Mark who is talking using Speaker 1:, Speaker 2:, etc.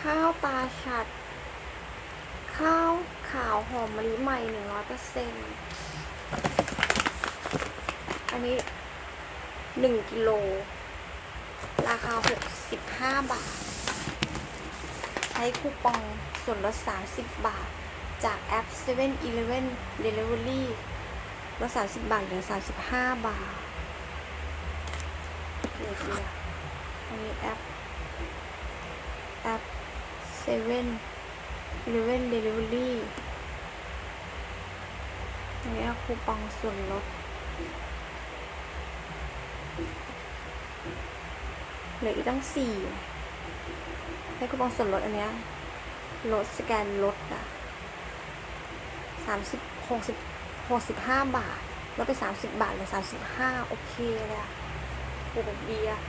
Speaker 1: ข้าวตาฉัด ข้าวขาวหอมมะลิใหม่หนึ่งร้อยเปอร์เซ็นต์อันนี้หนึ่งกิโล ราคาหกสิบห้าบาท ใช้คูปองส่วนลดสามสิบบาท จากแอป7 e เ e ่ e อ Delivery ลดสามสิบบาทเหลือสามสิบห้าบาทเดี๋ยวดีอะอันนี้แอป 7 e เ e ่ e อ Delivery อันนี้คูปองส่วนลดเหลืออีกตั้งสี่ให้คูปองส่วนลดอันเนี้ยลดสแกนลดอะสามสิบหกสิบหกสิบห้าบาทลดไปสามสิบบาทเหลือสามสิบห้าโอเคเลยอะโอ้โหดีอะ